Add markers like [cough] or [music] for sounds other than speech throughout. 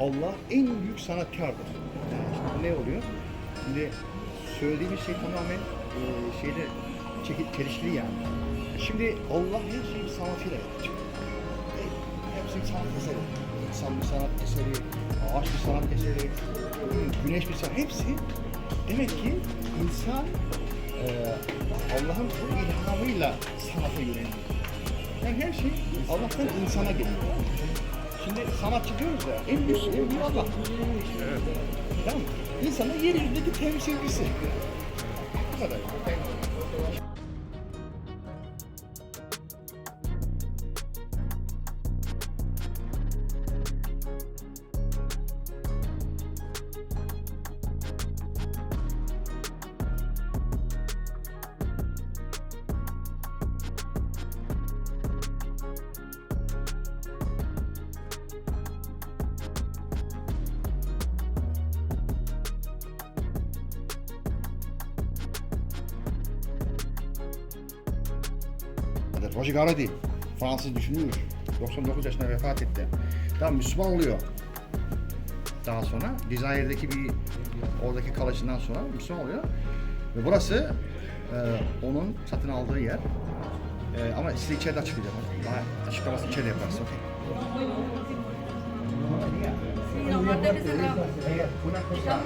Allah en büyük sanatkardır. Şimdi ne oluyor? Şimdi söylediğimiz şey tamamen e, çeki- çelişkili yani. Şimdi Allah her şeyi sanatıyla yaratıyor. E, Hepsi sanat eseri. İnsan bir sanat eseri, ağaç bir sanat eseri, güneş bir sanat. Hepsi demek ki insan e, Allah'ın bu ilhamıyla sanata yöneliyor. Yani her şey Allah'tan insana geliyor. Şimdi sanatçı diyoruz ya, en büyük, en büyük Allah. Tamam mı? İnsanın yeryüzündeki temsilcisi. Bu kadar. Roger Garaudy, Fransız düşünür. 99 yaşında vefat etti. Tam Müslüman oluyor. Daha sonra Desire'deki bir oradaki kalışından sonra Müslüman oluyor. Ve burası e, onun satın aldığı yer. E, ama size içeride açıklayacağım. Daha açıklaması içeride yaparız. cerramos. Una cosa,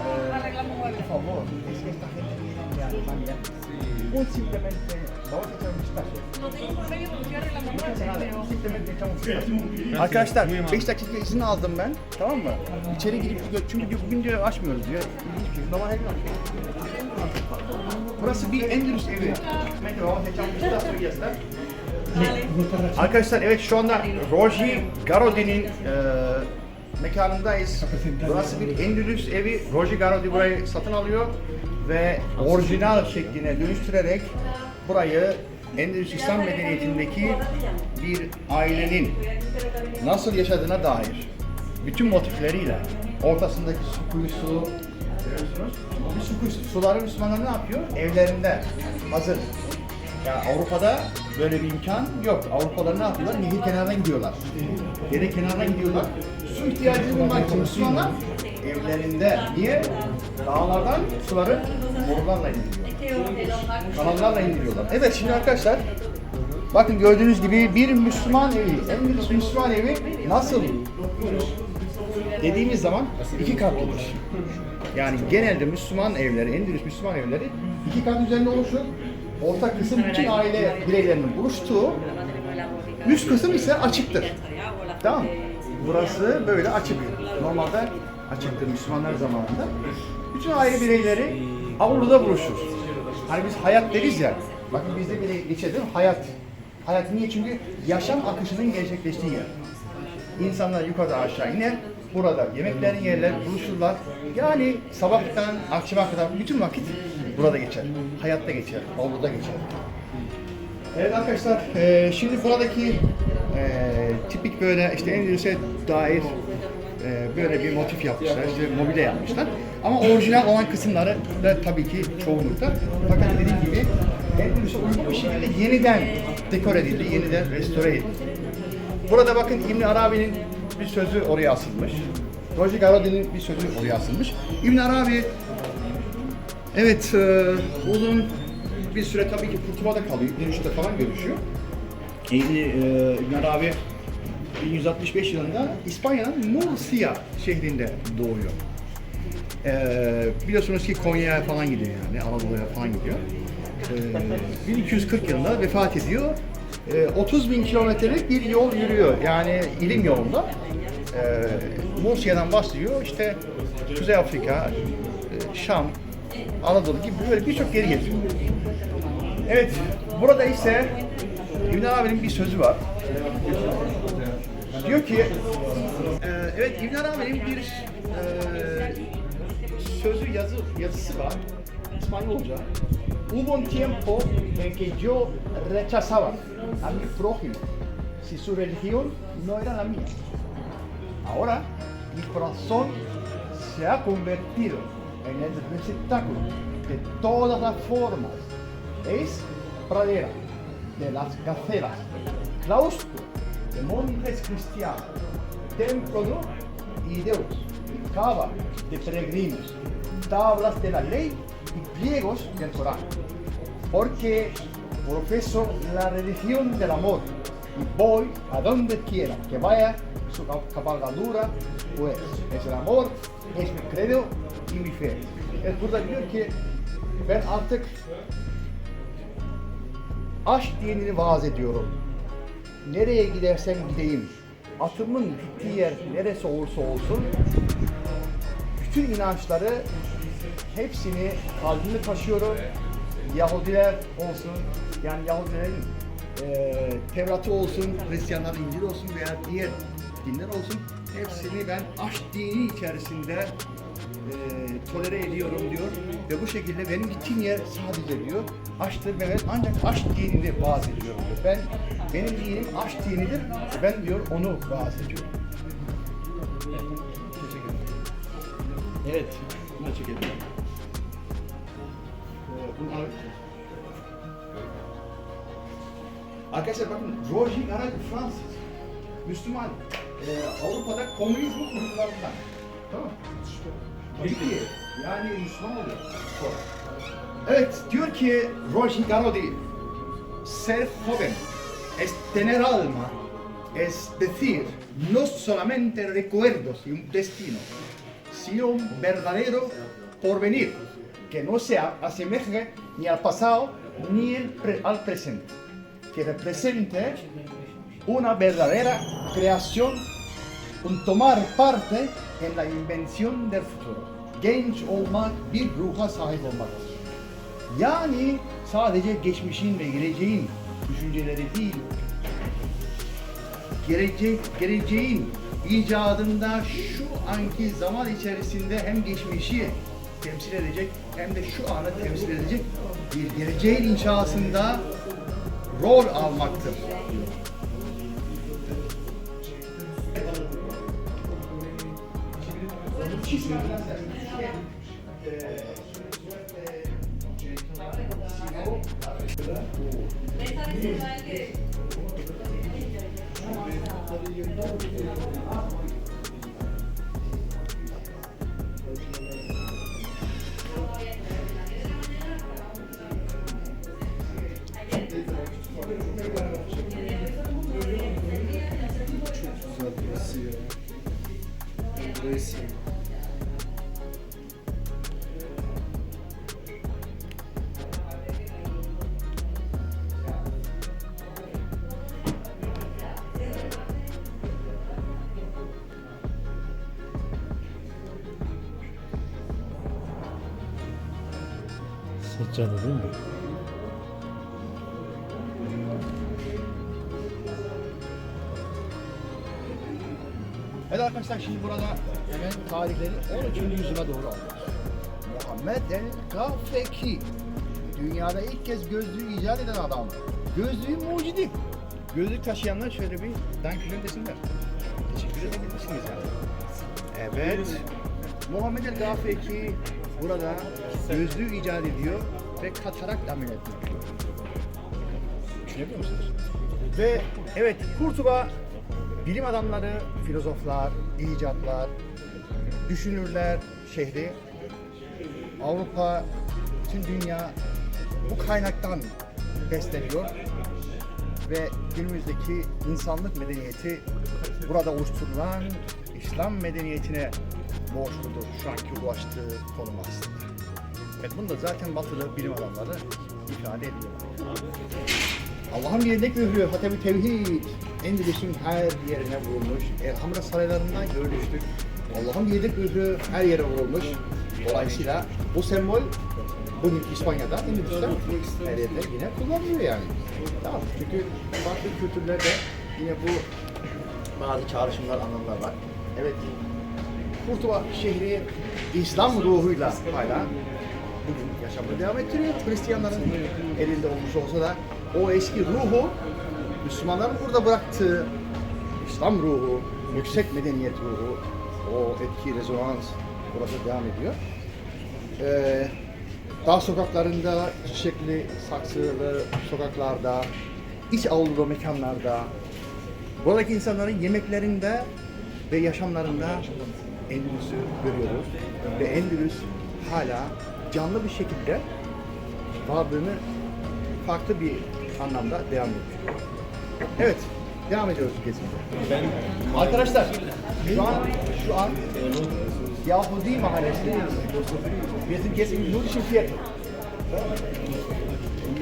muebles. por favor, es que esta gente viene de Alemania. Un simplemente, Arkadaşlar 5 dakika izin aldım ben. Tamam mı? İçeri girip çünkü diyor, bugün diyor açmıyoruz diyor. Şey. Burası bir Endülüs evi. Arkadaşlar evet şu anda Roger Garaudy'nin e, mekanındayız. Burası bir Endülüs evi. Roger Garaudy burayı satın alıyor ve orijinal şekline dönüştürerek burayı Endülüs İslam medeniyetindeki bir ailenin nasıl yaşadığına dair bütün motifleriyle ortasındaki su kuyusu görüyorsunuz. Bu su kuyusu suları Müslümanlar ne yapıyor? Evlerinde hazır. Ya Avrupa'da böyle bir imkan yok. Avrupalılar ne yapıyorlar? Nehir kenarına gidiyorlar. Dere kenarına gidiyorlar. Su ihtiyacını bulmak için Müslümanlar evlerinde. Niye? Dağlardan suları borularla indiriyor. Kanallarla indiriyorlar. Evet şimdi arkadaşlar bakın gördüğünüz gibi bir Müslüman evi, en büyük Müslüman evi nasıl dediğimiz zaman iki katlıdır. Yani genelde Müslüman evleri, Endülüs Müslüman evleri iki kat üzerinde oluşur. Orta kısım bütün aile bireylerinin buluştuğu, üst kısım ise açıktır. Tamam? Burası böyle açık. Normalde açıktır Müslümanlar zamanında. Bütün aile bireyleri avluda buluşur. Hani biz hayat deriz ya. Bakın bizde bile geçer değil mi? Hayat. Hayat niye? Çünkü yaşam akışının gerçekleştiği yer. İnsanlar yukarıda aşağı iner. Burada yemeklerini yerler, buluşurlar. Yani sabahtan akşama kadar bütün vakit burada geçer. Hayatta geçer, avluda geçer. Evet arkadaşlar, e, şimdi buradaki e, tipik böyle işte Endülüs'e dair e, böyle bir motif yapmışlar, işte mobilya yapmışlar. Ama orijinal olan kısımları da tabii ki çoğunlukta. Fakat dediğim gibi Endülüs'e uygun bir şekilde yeniden dekor edildi, yeniden restore edildi. Burada bakın İbn Arabi'nin bir sözü oraya asılmış. Roger Garaudy'nin bir sözü oraya asılmış. İbn Arabi evet e, uzun bir süre tabii ki Kurtuba'da kalıyor. Dönüşte falan görüşüyor. İbn, e, İbn Arabi 1165 yılında İspanya'nın Murcia şehrinde doğuyor. Ee, biliyorsunuz ki Konya'ya falan gidiyor yani, Anadolu'ya falan gidiyor. Ee, 1240 yılında vefat ediyor. Ee, 30 bin kilometrelik bir yol yürüyor. Yani ilim yolunda. Ee, Murcia'dan başlıyor. işte Kuzey Afrika, e, Şam, Anadolu gibi böyle birçok yeri geziyor. Evet, burada ise İbn Arabi'nin bir sözü var. Diyor ki, e, evet İbn Arabi'nin bir e, İspanyolca. Hubo un tiempo en que yo rechazaba a mi prójimo si su religión no era la mía. Ahora mi corazón se ha convertido en el receptáculo de todas las formas. Es pradera de las caceras, claustro de monjes cristianos, templo ideos, cava de peregrinos, tablas de la ley y pliegos del Corán. Porque profeso la religión del amor y voy a donde quiera que vaya su cabalgadura, pues es el amor, es mi credo y mi fe. Evet burada diyor ki ben artık aşk dinini vaaz ediyorum. Nereye gidersem gideyim, atımın gittiği yer neresi olursa olsun, bütün inançları hepsini kalbimde taşıyorum. Yahudiler olsun, yani Yahudilerin eee Tevrat'ı olsun, Hristiyanların İncil olsun veya diğer dinler olsun, hepsini ben aşk dini içerisinde eee tolere ediyorum diyor ve bu şekilde benim gittiğim yer sadece diyor aşktır ve ben ancak aşk dinini vaaz ediyorum diyor. Ben benim dinim aşk dinidir ve ben diyor onu vaaz ediyorum. Evet, teşekkür ederim. Evet, bunu da çekelim. Arkadaşlar bakın, Roger Garage Fransız, Müslüman, ee, Avrupa'da komünizm kurumlarından. Tamam? Peki, yani Müslüman oluyor. Sonra. Evet, diyor ki Roger Garodi, ser joven es tener alma, es decir, no solamente recuerdos y un destino, sino un verdadero porvenir que no se asemeje ni al pasado ni pre- al presente, que represente una verdadera creación, un tomar parte en la invención del futuro. Genç olmak bir ruha sahip olmaktır. Yani sadece geçmişin ve geleceğin düşünceleri değil, gelecek, geleceğin icadında şu anki zaman içerisinde hem geçmişi temsil edecek hem de şu anı temsil edecek bir geleceğin inşasında rol almaktır. Güzel Seccade değil mi? Evet arkadaşlar şimdi burada hemen tarihleri 13. yüzyıla doğru alıyoruz. Muhammed el Gafeki. Dünyada ilk kez gözlüğü icat eden adam. Gözlüğün mucidi. Gözlük taşıyanlar şöyle bir dankülün desinler. Teşekkür edebilirsiniz yani. Evet. Muhammed el Gafeki burada gözlüğü icat ediyor ve katarak ameliyatını yapıyor. Düşünebiliyor musunuz? Ve evet Kurtuba bilim adamları, filozoflar, icatlar, düşünürler şehri Avrupa, tüm dünya bu kaynaktan besleniyor ve günümüzdeki insanlık medeniyeti burada oluşturulan İslam medeniyetine borçludur şu anki ulaştığı konum aslında. Evet bunu da zaten batılı bilim adamları ifade ediyor. Allah'ın yerine mührü Hatem-i Tevhid Endülüs'ün her yerine vurulmuş. Elhamra saraylarından görülmüştür. Allah'ın yedek mührü her yere vurulmuş. Dolayısıyla bu sembol bugün İspanya'da, Endülüs'te her yerde yine kullanılıyor yani. Tamam çünkü farklı kültürlerde yine bu bazı çağrışımlar, anlamlar var. Evet, Kurtuba şehri İslam ruhuyla hala bugün yaşamını devam ettiriyor. Hristiyanların elinde olmuş olsa da o eski ruhu Müslümanların burada bıraktığı İslam ruhu, yüksek medeniyet ruhu, o etki, rezonans burada devam ediyor. Ee, dağ sokaklarında, çiçekli, saksılı sokaklarda, iç avlulu mekanlarda, buradaki insanların yemeklerinde ve yaşamlarında Endülüs'ü görüyoruz ve Endülüs hala canlı bir şekilde varlığını farklı bir anlamda devam ediyor. Evet, devam ediyoruz gezimize. Arkadaşlar, şu an şu an Yahudi mahallesindeyiz. Bizim gezimiz Jüdischen Viertel.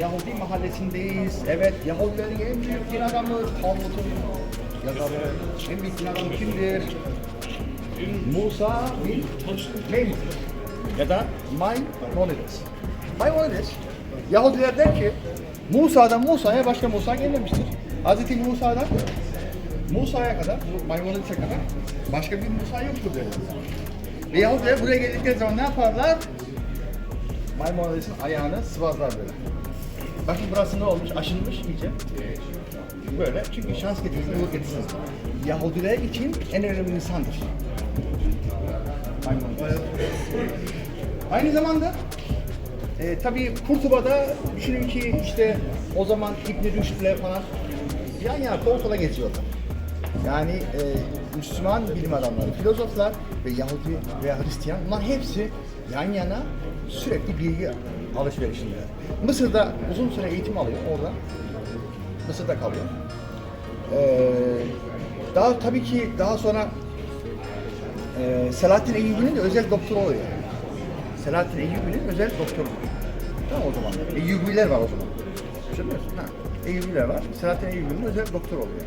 Yahudi mahallesindeyiz. Evet, Yahudilerin en büyük din adamı Talmud'un yazarı. En büyük din adamı kimdir? Musa bin Meymun. Ya da Maimonides. Maimonides, Yahudiler der ki, Musa'dan Musa'ya başka Musa gelmemiştir. Hz. Musa'dan Musa'ya kadar, Maimonides'e kadar başka bir Musa yoktur derler. Ve Yahudiler buraya geldikleri zaman ne yaparlar? Maimonides'in ayağını sıvazlar böyle. Bakın burası ne olmuş? Aşınmış iyice. Böyle. Çünkü şans getirsin, uğur getirsin. Yahudiler için en önemli insandır. Aynı zamanda e, tabii Kurtuba'da düşünün ki işte o zaman İbn Rüşd'le falan yan yana kol kola geziyorlar. Yani e, Müslüman bilim adamları, filozoflar ve Yahudi veya Hristiyan bunlar hepsi yan yana sürekli bilgi alışverişinde. Mısır'da uzun süre eğitim alıyor orada. Mısır'da kalıyor. Ee, daha tabii ki daha sonra e, Selahattin Eyyubi'nin de özel doktoru oluyor. Selahattin Eyyubi'nin özel doktoru. Tamam o zaman. Eyyubiler var o zaman. Düşünüyor musun? Ha. Eyyubiler var. Selahattin Eyyubi'nin özel doktor oluyor.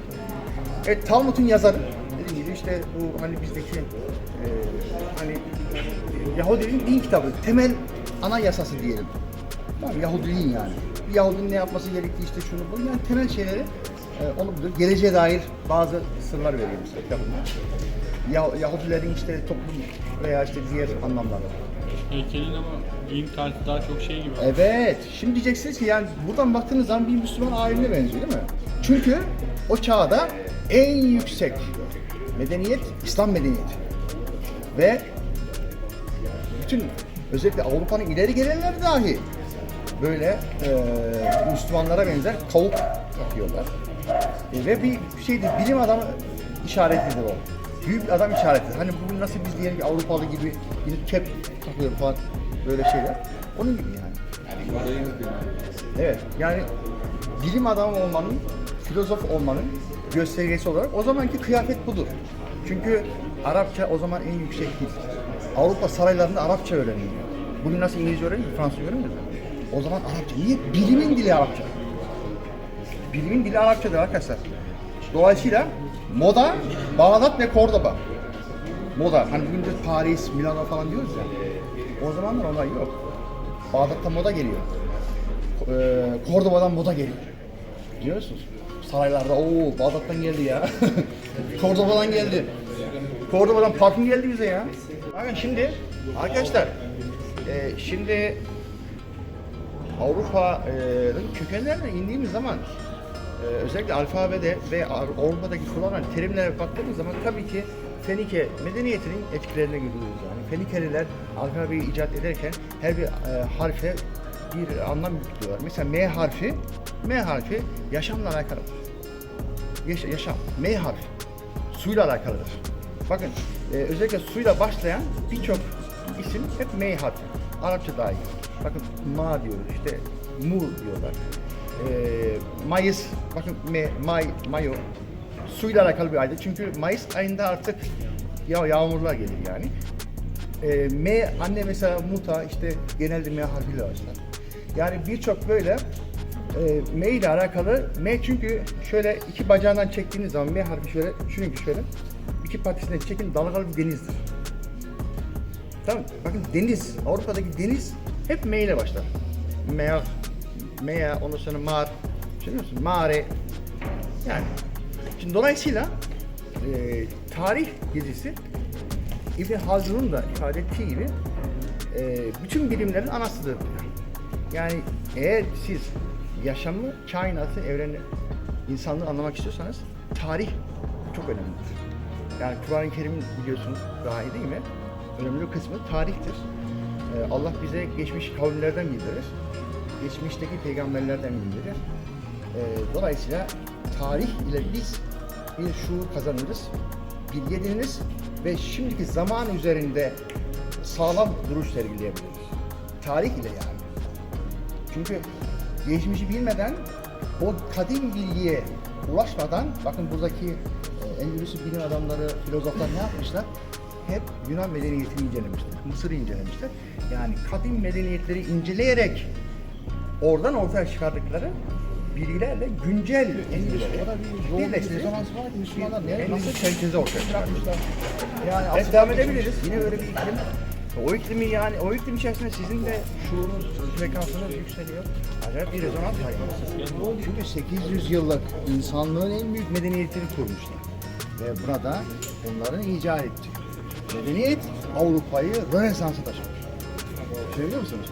Evet Talmud'un yazarı. Dediğim gibi işte bu hani bizdeki e, hani Yahudiliğin din kitabı. Temel ana yasası diyelim. Tamam Yahudiliğin yani. Bir Yahudinin ne yapması gerektiği işte şunu bu. Yani temel şeyleri e, onu bilir. Geleceğe dair bazı sırlar veriyor mesela kitabında. Yah- Yahudilerin işte toplum veya işte diğer anlamları. Heykelin ama giyim tarzı daha çok şey gibi. Evet. Şimdi diyeceksiniz ki yani buradan baktığınız zaman bir Müslüman alimine benziyor değil mi? Çünkü o çağda en yüksek medeniyet İslam medeniyeti. Ve bütün özellikle Avrupa'nın ileri gelenleri dahi böyle e, Müslümanlara benzer kavuk takıyorlar. E, ve bir şeydir, bilim adamı işaretidir o. Büyük bir adam işaretidir. Hani bugün nasıl biz ki Avrupalı gibi gidip kep takıyor falan böyle şeyler. Onun gibi yani. Evet yani bilim adamı olmanın, filozof olmanın göstergesi olarak o zamanki kıyafet budur. Çünkü Arapça o zaman en yüksek dil. Avrupa saraylarında Arapça öğreniliyor. Bugün nasıl İngilizce öğreniyor, Fransızca öğreniyor O zaman Arapça. Niye? Bilimin dili Arapça. Bilimin dili Arapçadır arkadaşlar. Dolayısıyla moda, Bağdat ve Kordoba. Moda. Hani bugün de Paris, Milano falan diyoruz ya. O zamanlar onlar yok. Bağdat'ta moda geliyor. Ee, Kordoba'dan moda geliyor. Biliyorsunuz. Saraylarda ooo Bağdat'tan geldi ya. [laughs] Kordoba'dan geldi. Kordoba'dan parfüm geldi bize ya. Bakın şimdi arkadaşlar e, şimdi Avrupa'nın kökenlerine indiğimiz zaman e, özellikle alfabede ve Avrupa'daki kullanılan terimlere baktığımız zaman tabii ki Fenike medeniyetinin etkilerine görüyoruz yani. Fenikeliler alfabeyi icat ederken her bir e, harfe bir anlam yüklüyorlar. Mesela M harfi, M harfi yaşamla alakalı. Yaş- yaşam, M harfi suyla alakalıdır. Bakın e, özellikle suyla başlayan birçok isim hep M harfi. Arapça dahil. Bakın ma diyoruz işte mu diyorlar. E, Mayıs, bakın me, May, Mayo suyla alakalı bir aydı. Çünkü Mayıs ayında artık ya yağmurlar gelir yani. E, M anne mesela muta işte genelde M harfiyle başlar. Yani birçok böyle e, M ile alakalı M çünkü şöyle iki bacağından çektiğiniz zaman M harfi şöyle düşünün ki şöyle iki patisinden çekin dalgalı bir denizdir. Tamam? Bakın deniz, Avrupa'daki deniz hep M ile başlar. Mer, Mea, ondan sonra Mar, biliyor musun? Mare. Yani. Şimdi dolayısıyla e, tarih gezisi İbn Haldun'un da ifade ettiği gibi e, bütün bilimlerin anasıdır. Yani eğer siz yaşamı, kainatı, evreni, insanlığı anlamak istiyorsanız tarih çok önemlidir. Yani Kur'an-ı Kerim'in biliyorsunuz daha iyi değil mi? Önemli kısmı tarihtir. Ee, Allah bize geçmiş kavimlerden bildirir. Geçmişteki peygamberlerden bildirir. Ee, dolayısıyla tarih ile biz bir şuur kazanırız bilgi ediniriz ve şimdiki zaman üzerinde sağlam duruş sergileyebiliriz. Tarih ile yani. Çünkü geçmişi bilmeden o kadim bilgiye ulaşmadan bakın buradaki e, Endülüs'ü bilim adamları, filozoflar ne yapmışlar? Hep Yunan medeniyetini incelemişler, Mısır'ı incelemişler. Yani kadim medeniyetleri inceleyerek oradan ortaya çıkardıkları bilgilerle güncel Endülüs'ü o da bir birleşti. Rezonans var ki Müslümanlar ne, nasıl sentezi ortaya çıkartmışlar. Yani aslında devam edebiliriz. Yine böyle bir iklim. O iklimi yani o iklim içerisinde sizin de şuurunuz, frekansınız yükseliyor. Acayip bir rezonans var. Çünkü 800 yıllık insanlığın en büyük medeniyetini kurmuşlar. Ve burada onların icat ettiği medeniyet Avrupa'yı Rönesans'a taşımış. Söylüyor musunuz?